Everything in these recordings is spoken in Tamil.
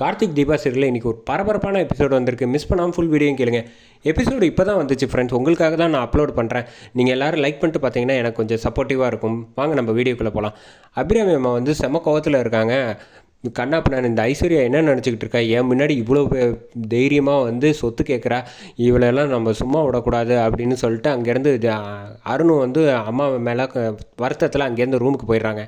கார்த்திக் தீபா சீரியலில் இன்றைக்கி ஒரு பரபரப்பான எபிசோடு வந்திருக்கு. மிஸ் பண்ணாமல் ஃபுல் வீடியோ கேளுங்க. எபிசோடு இப்போ தான் வந்துச்சு ஃப்ரெண்ட்ஸ் உங்களுக்காக தான் நான் அப்லோட் பண்ணுறேன் நீங்கள் எல்லோரும் லைக் பண்ணிட்டு பார்த்தீங்கன்னா எனக்கு கொஞ்சம் சப்போர்ட்டிவாக இருக்கும். வாங்க நம்ம வீடியோக்குள்ளே போகலாம் அபிராமி அம்மா வந்து செம கோவத்தில் இருக்காங்க. கண்ணாப்பண்ணன் இந்த ஐஸ்வர்யா என்ன நினச்சிக்கிட்டு இருக்கா? என் முன்னாடி இவ்வளோ தைரியமாக வந்து சொத்து கேட்குறா இவளெல்லாம் நம்ம சும்மா விடக்கூடாது அப்படின்னு சொல்லிட்டு அங்கேருந்து அருணும் வந்து அம்மா மேலே வருத்தத்தில் அங்கேருந்து ரூமுக்கு போயிடுறாங்க.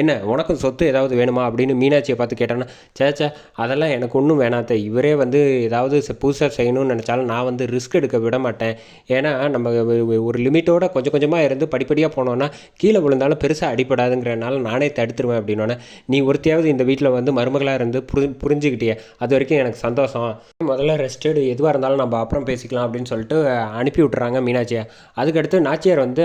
என்ன உனக்கும் சொத்து ஏதாவது வேணுமா அப்படின்னு மீனாட்சியை பார்த்து கேட்டேன்னா சேச்சா அதெல்லாம் எனக்கு ஒன்றும் வேணாத்த. இவரே வந்து ஏதாவது புதுசாக செய்யணும்னு நினச்சாலும் நான் வந்து ரிஸ்க் எடுக்க விட மாட்டேன். ஏன்னா நம்ம ஒரு லிமிட்டோட கொஞ்சம் கொஞ்சமாக இருந்து படிப்படியாக போனோன்னா கீழே விழுந்தாலும் பெருசாக அடிப்படாதுங்கிறனால நானே தடுத்துருவேன் அப்படின்னோடனே நீ ஒருத்தையாவது இந்த வீட்டில் வந்து மருமகளாக இருந்து புரி புரிஞ்சுக்கிட்டியே. அது வரைக்கும் எனக்கு சந்தோஷம். முதல்ல ரெஸ்டடு எதுவாக இருந்தாலும் நம்ம அப்புறம் பேசிக்கலாம் அப்படின்னு சொல்லிட்டு அனுப்பி விட்டுறாங்க மீனாட்சியை. அதுக்கடுத்து நாச்சியார் வந்து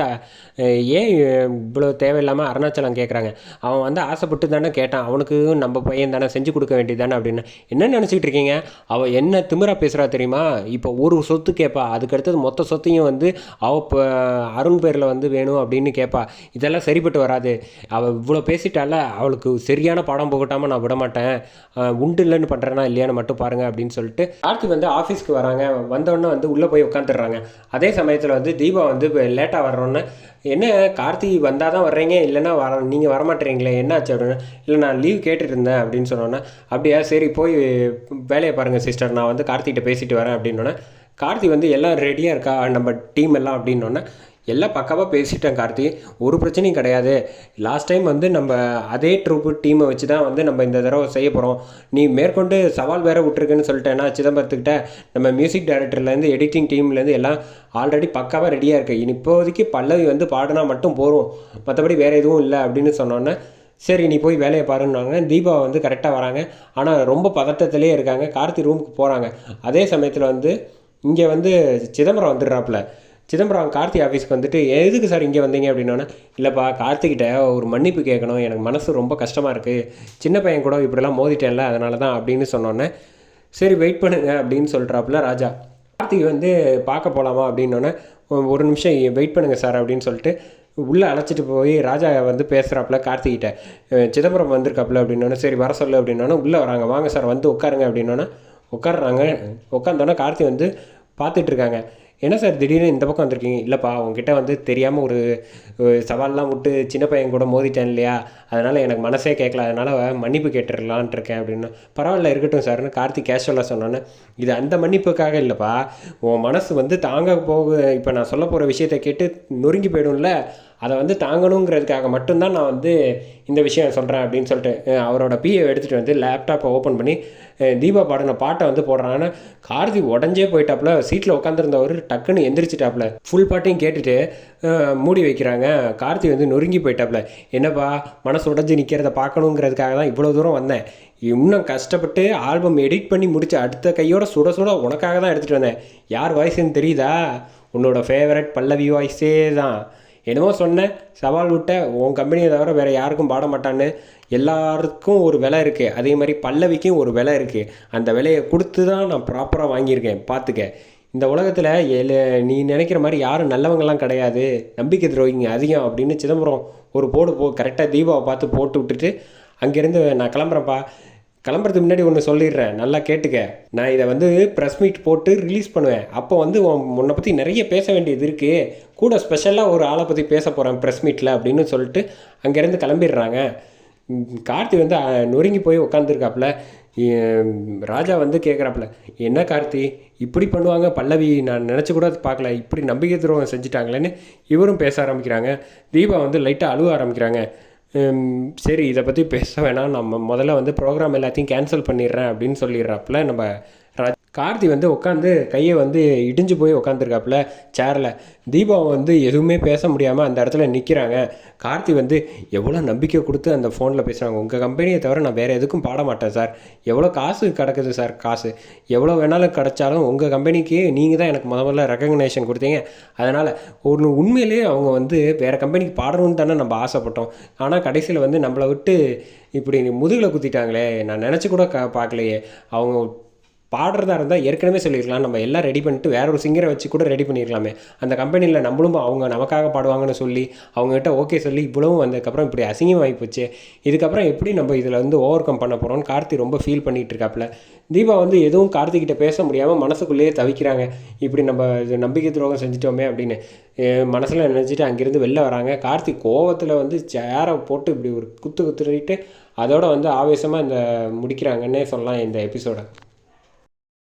ஏன் இவ்வளோ தேவையில்லாமல் அருணாச்சலம் கேட்குறாங்க அவன் வந்து ஆசைப்பட்டு தானே கேட்டான். அவனுக்கு நம்ம பையன் தானே செஞ்சு கொடுக்க வேண்டியது தானே அப்படின்னு. என்ன நினச்சிக்கிட்டு இருக்கீங்க? அவள் என்ன திமிரா பேசுகிறா தெரியுமா? இப்போ ஒரு சொத்து கேட்பா அதுக்கடுத்தது மொத்த சொத்தையும் வந்து அவள் இப்போ அருண் பேரில் வந்து வேணும் அப்படின்னு கேட்பா இதெல்லாம் சரிப்பட்டு வராது. அவள் இவ்வளோ பேசிட்டால அவளுக்கு சரியான பாடம் போகட்டாமல் நான் விட மாட்டேன் உண்டு இல்லைன்னு பண்ணுறேன்னா இல்லையான்னு மட்டும் பாருங்க அப்படின்னு சொல்லிட்டு கார்த்தி வந்து ஆஃபீஸ்க்கு வராங்க. வந்தோடனே வந்து உள்ளே போய் உட்காந்துடுறாங்க அதே சமயத்தில் வந்து தீபா வந்து லேட்டாக வர்றோன்னே என்ன கார்த்தி வந்தால் தான் வர்றீங்க இல்லைன்னா வர நீங்கள் வரமாட்டேறீங்களே என்னாச்சு அப்படின்னு? இல்லை நான் லீவ் கேட்டுட்டு இருந்தேன் அப்படின்னு சொன்னோன்னே அப்படியா சரி போய் வேலையை பாருங்கள் சிஸ்டர் நான் வந்து கார்த்திகிட்ட பேசிட்டு வரேன் அப்படின்னோடனே கார்த்தி வந்து எல்லாம் ரெடியாக இருக்கா நம்ம டீம் எல்லாம் அப்படின்னோடனே எல்லாம் பக்காவாக பேசிட்டேன் கார்த்தி. ஒரு பிரச்சனையும் கிடையாது. லாஸ்ட் டைம் வந்து நம்ம அதே ட்ரூப்பு டீமை வச்சு தான் வந்து நம்ம இந்த தடவை செய்ய போகிறோம் நீ மேற்கொண்டு சவால் வேறு விட்டுருக்குன்னு சொல்லிட்டேன்னா சிதம்பரத்துக்கிட்ட நம்ம மியூசிக் டைரக்டர்லேருந்து எடிட்டிங் டீம்லேருந்து எல்லாம் ஆல்ரெடி பக்காவாக ரெடியாக இருக்கு. இனி இப்போதைக்கு பல்லவி வந்து பாடினா மட்டும் போதும். மற்றபடி வேறு எதுவும் இல்லை அப்படின்னு சொன்னோன்னே சரி நீ போய் வேலையை பாருன்னாங்க. தீபா வந்து கரெக்டாக வராங்க. ஆனால் ரொம்ப பதட்டத்திலே இருக்காங்க. கார்த்தி ரூமுக்கு போகிறாங்க அதே சமயத்தில் வந்து இங்கே வந்து சிதம்பரம் வந்துடுறாப்புல. சிதம்பரம் கார்த்தி ஆஃபீஸ்க்கு வந்துட்டு எதுக்கு சார் இங்கே வந்தீங்க? அப்படின்னோடனே இல்லைப்பா கார்த்திகிட்ட ஒரு மன்னிப்பு கேட்கணும். எனக்கு மனசு ரொம்ப கஷ்டமாக இருக்குது சின்ன பையன் கூட இப்படிலாம் மோதிட்டேன்ல அதனால தான் அப்படின்னு சொன்னோன்னே சரி வெயிட் பண்ணுங்க அப்படின்னு சொல்கிறாப்புல ராஜா. கார்த்திக் வந்து பார்க்க போகலாமா அப்படின்னோடனே ஒரு நிமிஷம் வெயிட் பண்ணுங்கள் சார் அப்படின்னு சொல்லிட்டு உள்ளே அழைச்சிட்டு போய் ராஜா வந்து பேசுகிறாப்புல கார்த்திகிட்ட. சிதம்பரம் வந்திருக்காப்புல அப்படின்னோடனே சரி வர சொல்லு அப்படின்னோடனே உள்ளே வராங்க வாங்க சார் வந்து உட்காருங்க அப்படின்னோடனே உட்காடுறாங்க உட்காந்தோன்னே கார்த்தி வந்து பார்த்துட்ருக்காங்க என்ன சார் திடீர்னு இந்த பக்கம் வந்திருக்கீங்க? இல்லைப்பா உங்ககிட்ட வந்து தெரியாமல் ஒரு சவால்லாம் விட்டு சின்ன பையன் கூட மோதிட்டேன் இல்லையா? அதனால் எனக்கு மனசே கேட்கல அதனால் மன்னிப்பு கேட்டுடலான்ட்டு இருக்கேன் அப்படின்னு. பரவாயில்ல இருக்கட்டும் சார்னு கார்த்திக் கேஷுவலாக சொன்னோன்னே. இது அந்த மன்னிப்புக்காக இல்லைப்பா. உன் மனசு வந்து தாங்க போக இப்போ நான் சொல்ல போகிற விஷயத்தை கேட்டு நொறுங்கி போயிடும்ல. அதை வந்து தாங்கணுங்கிறதுக்காக மட்டும்தான் நான் வந்து இந்த விஷயம் சொல்கிறேன் அப்படின்னு சொல்லிட்டு அவரோட பிஏ எடுத்துகிட்டு வந்து லேப்டாப்பை ஓப்பன் பண்ணி தீபா பாடின பாட்டை வந்து போடுறாங்கன்னா கார்த்தி உடஞ்சே போயிட்டாப்புல. சீட்டில் உட்காந்துருந்தவர் டக்குன்னு எந்திரிச்சிட்டாப்புல. ஃபுல் பாட்டையும் கேட்டுட்டு மூடி வைக்கிறாங்க. கார்த்தி வந்து நொறுங்கி போயிட்டாப்புல. என்னப்பா மனசு உடஞ்சி நிற்கிறத பார்க்கணுங்கிறதுக்காக தான் இவ்வளோ தூரம் வந்தேன். இன்னும் கஷ்டப்பட்டு ஆல்பம் எடிட் பண்ணி முடிச்சு அடுத்த கையோட சுட சுட உனக்காக தான் எடுத்துகிட்டு வந்தேன். யார் வாய்ஸ்ன்னு தெரியுதா? உன்னோட ஃபேவரட் பல்லவி வாய்ஸே தான். என்னமோ சொன்னேன் சவால் விட்ட உன் கம்பெனியை தவிர வேறு யாருக்கும் பாட மாட்டான்னு எல்லாருக்கும் ஒரு விலை இருக்குது அதே மாதிரி பல்லவிக்கும் ஒரு விலை இருக்குது அந்த விலையை கொடுத்து தான் நான் ப்ராப்பராக வாங்கியிருக்கேன். பார்த்துக்க இந்த உலகத்தில் எல நீ நினைக்கிற மாதிரி யாரும் நல்லவங்கலாம் கிடையாது. நம்பிக்கை துரோகிங்க அதிகம் அப்படின்னு சிதம்பரம் ஒரு போடு போ கரெக்டாக தீபாவை பார்த்து போட்டு விட்டுட்டு அங்கேருந்து நான் கிளம்புறேன்ப்பா. கிளம்புறதுக்கு முன்னாடி ஒன்று சொல்லிடுறேன். நல்லா கேட்டுக்க. நான் இதை வந்து ப்ரெஸ் மீட் போட்டு ரிலீஸ் பண்ணுவேன். அப்போ வந்து உன் உன்னை பற்றி நிறைய பேச வேண்டியது இருக்குது கூட ஸ்பெஷலாக ஒரு ஆளை பற்றி பேச போகிறேன் ப்ரெஸ் மீட்டில் அப்படின்னு சொல்லிட்டு அங்கேருந்து கிளம்பிடுறாங்க. கார்த்தி வந்து நொறுங்கி போய் உட்காந்துருக்காப்புல ராஜா வந்து கேட்குறாப்புல என்ன கார்த்தி? இப்படி பண்ணுவாங்க? பல்லவி நான் நினச்சி கூட பார்க்கல. இப்படி நம்பிக்கை துரோகம் செஞ்சுட்டாங்களேன்னு இவரும் பேச ஆரம்பிக்கிறாங்க. தீபா வந்து லைட்டாக அழுவ ஆரம்பிக்கிறாங்க. சரி இதை பற்றி பேச வேணாம். நம்ம முதல்ல வந்து ப்ரோக்ராம் எல்லாத்தையும் கேன்சல் பண்ணிடுறேன் அப்படின்னு சொல்லிடுறாப்புல நம்ம கார்த்தி வந்து உட்காந்து கையை வந்து இடிஞ்சு போய் உட்காந்துருக்காப்புல சேரில் தீபா வந்து எதுவுமே பேச முடியாமல் அந்த இடத்துல நிற்கிறாங்க கார்த்தி வந்து எவ்வளோ நம்பிக்கை கொடுத்து அந்த ஃபோனில் பேசுகிறாங்க உங்கள் கம்பெனியை தவிர நான் வேறு எதுக்கும் பாட மாட்டேன் சார் எவ்வளோ காசு கிடக்குது சார் காசு. எவ்வளோ வேணாலும் கிடைச்சாலும் உங்கள் கம்பெனிக்கு நீங்கள் தான் எனக்கு முத முதல்ல ரெக்கக்னேஷன் கொடுத்தீங்க. அதனால் ஒன்று உண்மையிலேயே அவங்க வந்து வேறு கம்பெனிக்கு பாடணும்னு தானே நம்ம ஆசைப்பட்டோம். ஆனால் கடைசியில் வந்து நம்மளை விட்டு இப்படி முதுகில் குத்திட்டாங்களே. நான் நினச்சி கூட க பார்க்கலையே. அவங்க பாடுறதா இருந்தால் ஏற்கனவே சொல்லியிருக்கலாம். நம்ம எல்லாம் ரெடி பண்ணிட்டு வேற ஒரு சிங்கரை வச்சு கூட ரெடி பண்ணியிருக்கலாமே. அந்த கம்பெனியில் நம்மளும் அவங்க நமக்காக பாடுவாங்கன்னு சொல்லி அவங்ககிட்ட ஓகே சொல்லி இவ்வளவும் வந்ததுக்கப்புறம் இப்படி அசிங்கமாகி போச்சு இதுக்கப்புறம் எப்படி நம்ம இதில் வந்து ஓவர் கம் பண்ண போகிறோம்னு கார்த்தி ரொம்ப ஃபீல் பண்ணிகிட்டு இருக்காப்புல. தீபா வந்து எதுவும் கார்த்திகிட்ட பேச முடியாமல் மனசுக்குள்ளேயே தவிக்கிறாங்க. இப்படி நம்ம இது நம்பிக்கை துரோகம் செஞ்சிட்டோமே அப்படின்னு. மனசில் நினச்சிட்டு அங்கேருந்து வெளில வராங்க. கார்த்திக் கோவத்தில் வந்து சேரை போட்டு இப்படி ஒரு குத்து குத்துறிட்டு அதோட வந்து ஆவேசமாக இந்த முடிக்கிறாங்கன்னே சொல்லலாம் இந்த எபிசோடை